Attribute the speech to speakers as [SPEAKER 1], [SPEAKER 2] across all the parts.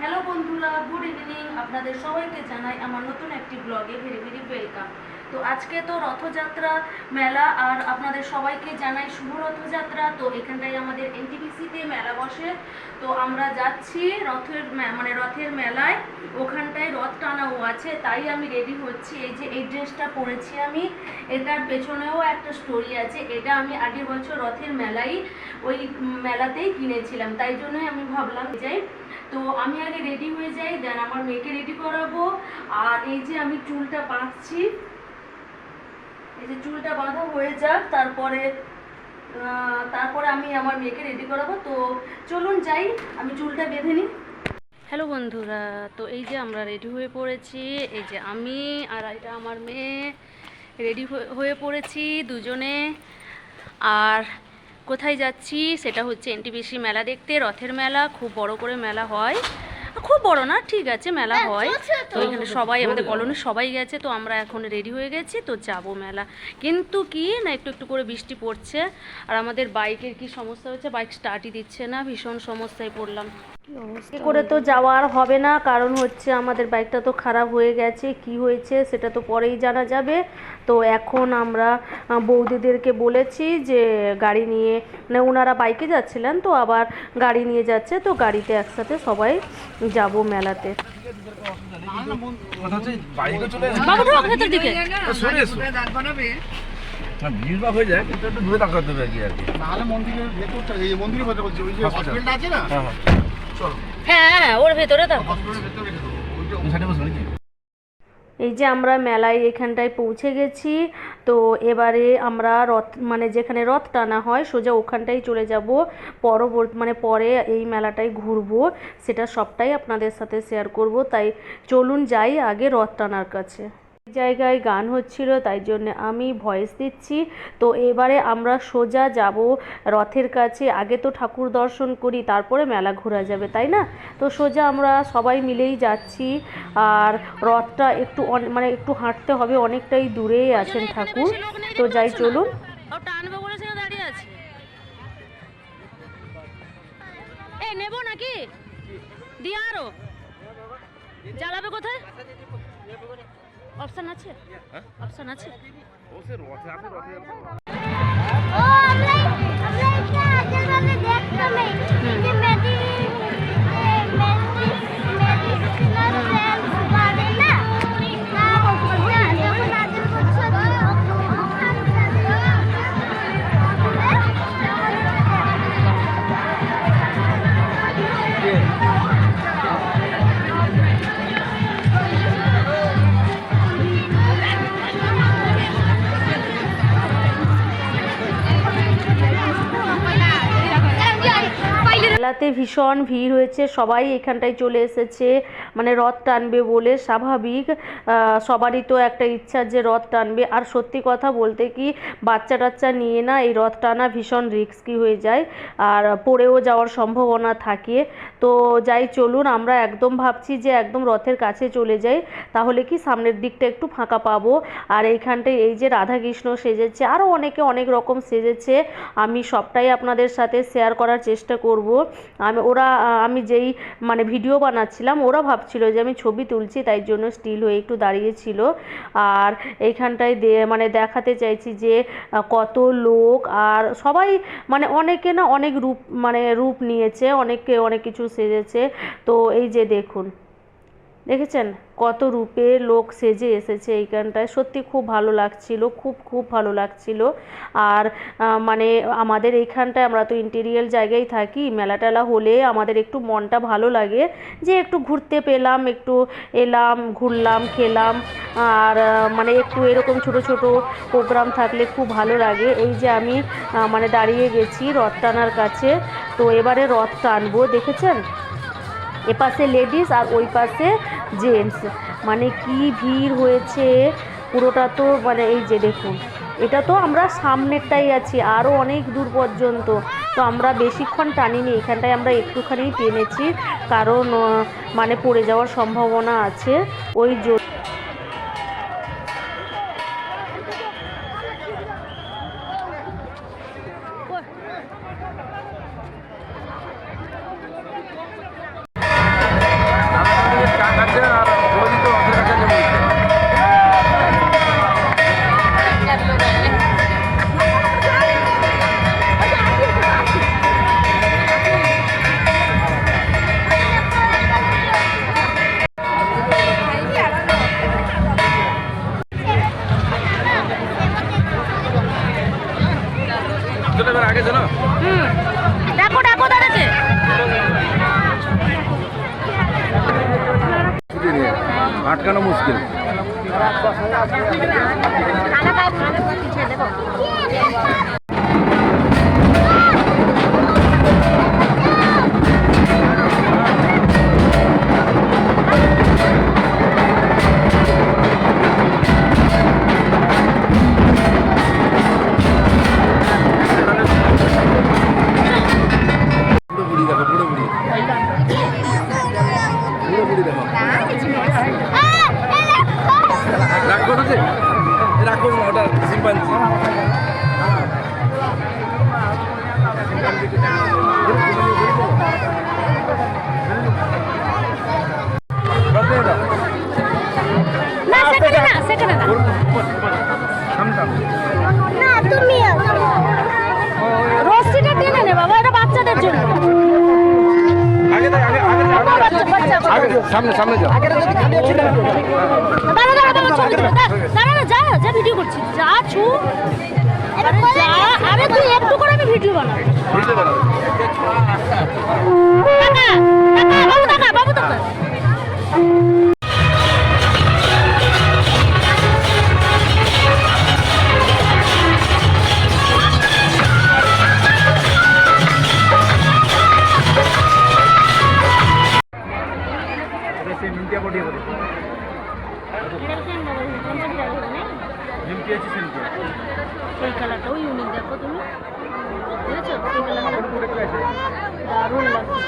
[SPEAKER 1] Hello বন্ধুরা good evening আপনাদের সবাইকে জানাই আমার নতুন একটি ব্লগে ভেরি ভেরি ওয়েলকাম তো আজকে তো রথযাত্রা মেলা, আর আপনাদের সবাইকে জানাই শুভ রথযাত্রা। তো এখানটায় আমাদের এনটিপিসিতে মেলা বসে। তো আমরা যাচ্ছি রথের মানে রথের মেলায়। ওখানটায় রথ টানাও আছে, তাই আমি রেডি হচ্ছি। এই যে এই ড্রেসটা পরেছি আমি, এটার পেছনেও একটা স্টোরি আছে। এটা আমি আগের বছর রথের মেলাই, ওই মেলাতেই কিনেছিলাম। তাই জন্যই আমি ভাবলাম যাই তো আমি আগে রেডি হয়ে যাই দেন আমার মেয়েকে রেডি করাবো। আর এই যে আমি চুলটা বাঁধছি, এই যে চুলটা বাঁধা হয়ে যাক, তারপরে তারপরে আমি আমার মেয়েকে রেডি করাবো। তো চলুন যাই, আমি চুলটা বেঁধে নিই। হ্যালো বন্ধুরা, তো এই যে আমরা রেডি হয়ে পড়েছি, এই যে আমি আর এটা আমার মেয়ে রেডি হয়ে পড়েছি দুজনে। আর কোথায় যাচ্ছি সেটা হচ্ছে এনটিপিসি মেলা দেখতে। রথের মেলা খুব বড় করে মেলা হয়। খুব বড় না ঠিক আছে মেলা হয় তো। এখানে সবাই আমাদের কলোনির সবাই গেছে তো আমরা এখন রেডি হয়ে গেছি তো যাব মেলা। কিন্তু কি না একটু একটু করে বৃষ্টি পড়ছে আর আমাদের বাইকের কি সমস্যা হচ্ছে? বাইক স্টার্টই দিচ্ছে না ভীষণ সমস্যায় পড়লাম। করে তো যাওয়ার হবে না কারণ হচ্ছে আমাদের বাইকটা তো খারাপ হয়ে গেছে। কি হয়েছে সেটা তো পরেই জানা যাবে। তো এখন আমরা বৌদিদেরকে বলেছি যে গাড়ি নিয়ে মানে ওনারা বাইকে যাচ্ছিলেন তো আবার গাড়ি নিয়ে যাচ্ছে তো গাড়িতে একসাথে সবাই যাব মেলাতে। ভেতর
[SPEAKER 2] ভিড় হয়ে যায় কিন্তু একটু দূরে আর কি
[SPEAKER 3] নাহলে মন্দিরের ভেতরটা এই মন্দিরের কথা বলছি ওই যে। হসপিটালটা আছে না?
[SPEAKER 2] হ্যাঁ হ্যাঁ
[SPEAKER 1] হ্যাঁ ওর ভেতরে থাকো এই যে আমরা মেলায় এখানটায় পৌঁছে গেছি তো এবারে আমরা রথ মানে যেখানে রথ টানা হয় সোজা ওখানটাই চলে যাব। পরবর্তী মানে পরে এই মেলাটায় ঘুরবো সেটা সবটাই আপনাদের সাথে শেয়ার করব। তাই চলুন যাই আগে রথ টানার কাছে। জায়গায় গান হচ্ছিল, তাই জন্য আমি ভয়েস দিচ্ছি। তো এবারে আমরা সোজা যাব রথের কাছে। আগে তো ঠাকুর দর্শন করি, তারপরে মেলা ঘোরা যাবে, তাই না? তো সোজা আমরা সবাই মিলেই যাচ্ছি। আর রথটা একটু মানে একটু হাঁটতে হবে, অনেকটাই দূরেই আছেন ঠাকুর। তো যাই, চলুন। অপশন আছে? অপশন আছে?
[SPEAKER 2] ও স্যার রথে আছে রথে
[SPEAKER 4] ও আমরা আমরা এটা আগের বারে দেখতাম
[SPEAKER 1] মেলাতে ভীষণ ভিড় হয়েছে। সবাই এখানটায় চলে এসেছে। মানে রথ টানবে বলে স্বাভাবিক। সবারই তো একটা ইচ্ছা যে রথ টানবে। আর সত্যি কথা বলতে কি বাচ্চা টাচ্চা নিয়ে না এই রথ টানা ভীষণ রিস্কি হয়ে যায়। আর পড়েও যাওয়ার সম্ভাবনা থাকে। তো যাই চলুন, আমরা একদম ভাবছি যে একদম রথের কাছে চলে যাই। তাহলে কি সামনের দিকটা একটু ফাঁকা পাবো? আর এইখানটায় এই যে রাধাকৃষ্ণ সেজেছে, আরও অনেকে অনেক রকম সেজেছে। আমি সবটাই আপনাদের সাথে শেয়ার করার চেষ্টা করব। আমি, ওরা আমি যেই মানে ভিডিও বানাচ্ছিলাম, ওরা ভাবছিল যে আমি ছবি তুলছি, তাই জন্য স্টিল হয়ে একটু দাঁড়িয়েছিল আর এইখানটায় দে মানে দেখাতে চাইছি যে কত লোক, আর সবাই মানে অনেকে না, অনেক রূপ মানে রূপ নিয়েছে অনেকে অনেক কিছু সেজেছে। তো এই যে দেখুন। দেখেছেন কত রূপে লোক সেজে এসেছে এইখানটায় সত্যি খুব ভালো লাগছিল, খুব খুব ভালো লাগছিল। আর মানে আমাদের এইখানটায় আমরা তো ইন্টেরিয়াল জায়গায় থাকি, মেলা টেলা হলে আমাদের একটু মনটা ভালো লাগে যে একটু ঘুরতে পেলাম, একটু এলাম, ঘুরলাম, খেলাম। আর মানে একটু এরকম ছোট ছোট প্রোগ্রাম থাকলে খুব ভালো লাগে। এই যে আমি মানে দাঁড়িয়ে গেছি রথ টানার কাছে, তো এবারে রথ টানবো, দেখেছেন? এপাশে লেডিস আর ওই পাশে জেন্টস। মানে কি ভিড় হয়েছে, পুরোটা তো মানে এই যে দেখুন, এটা তো আমরা সামনেরটাই আছি আরও অনেক দূর পর্যন্ত। তো আমরা বেশিক্ষণ টানিনি, এখানটায় আমরা একটুখানি টেনেছি, কারণ মানে পড়ে যাওয়ার সম্ভাবনা আছে। ওই জন্য
[SPEAKER 2] আটকানো মুশকিল যাও, সামনে সামনে যাও।
[SPEAKER 5] দাঁড়া দাঁড়া দাঁড়া দাঁড়া দাঁড়া না যা ভিডিও করছি। যা ছু। আরে যা আরে তুই একটু করে আমি ভিডিও বানাবো। বাবু বাবু টাকা এই কালারটাও ইউনিক দেখো তুমি। বুঝেছ কালারটা? দারুণ লাগছে।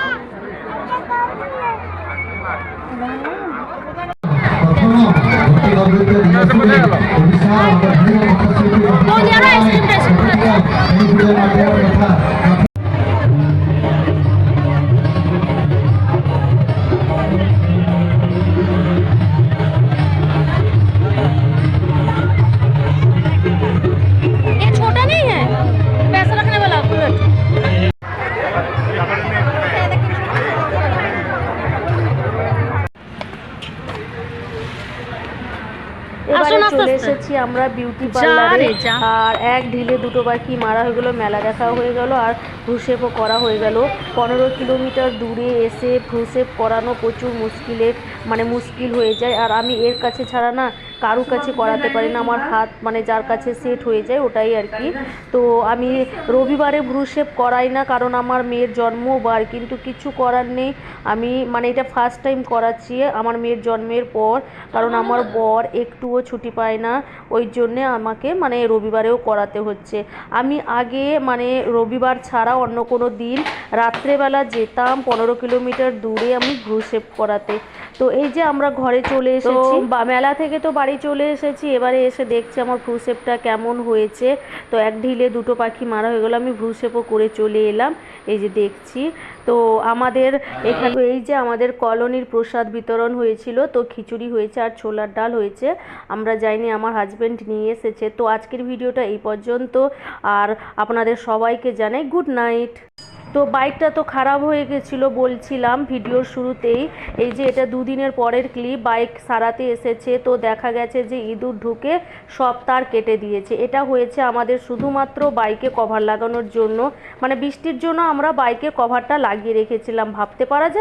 [SPEAKER 1] এবারে চলে এসেছি আমরা বিউটি পার্লারে আর এক ঢিলে দুটো পাখি মারা হয়ে গেলো মেলা দেখা হয়ে গেল আর ভ্রুশেপও করা হয়ে গেল। পনেরো কিলোমিটার দূরে এসে ভ্রুশেপ করানো প্রচুর মুশকিলের মানে মুশকিল হয়ে যায়। আর আমি এর কাছে ছাড়া না কারু কাছে করাতে পারি না আমার হাত মানে যার কাছে সেট হয়ে যায় ওটাই আর কি। তো আমি রবিবারে ভ্রুশেপ করাই না কারণ আমার মেয়ের জন্মবার কিন্তু কিছু করার নেই। আমি মানে এটা ফার্স্ট টাইম করাচ্ছি আমার মেয়ের জন্মের পর কারণ আমার বর একটুও ছুটি পায় না। ওই জন্যে আমাকে মানে রবিবারেও করাতে হচ্ছে। আমি আগে মানে রবিবার ছাড়া অন্য কোনো দিন রাত্রেবেলা যেতাম পনেরো কিলোমিটার দূরে আমি ভ্রুশেপ করাতে। তো এই যে আমরা ঘরে চলে এসেছি। বা মেলা থেকে তো বাড়ি চলে এসেছি এবারে এসে দেখছি আমার ভ্রুশেপটা কেমন হয়েছে। তো এক ঢিলে দুটো পাখি মারা হয়ে গেলো আমি ভ্রুশেপও করে চলে এলাম এই যে দেখছি। তো আমাদের এখানে এই যে আমাদের কলোনির প্রসাদ বিতরণ হয়েছিল তো খিচুড়ি হয়েছে আর ছোলার ডাল হয়েছে আমরা যাইনি আমার হাজব্যান্ড নিয়ে এসেছে। তো আজকের ভিডিওটা এই পর্যন্ত আর আপনাদের সবাইকে জানাই গুড নাইট তো বাইকটা তো খারাপ হয়ে গেছিল বলছিলাম ভিডিওর শুরুতেই। এই যে এটা দুদিনের পরের ক্লিপ বাইক সারাতে এসেছে। তো দেখা গেছে যে ইঁদুর ঢুকে সব তার কেটে দিয়েছে। এটা হয়েছে আমাদের শুধুমাত্র বাইকে কভার লাগানোর জন্য। মানে বৃষ্টির জন্য আমরা বাইকে কভারটা লাগিয়ে রেখেছিলাম। ভাবতে পারা যায়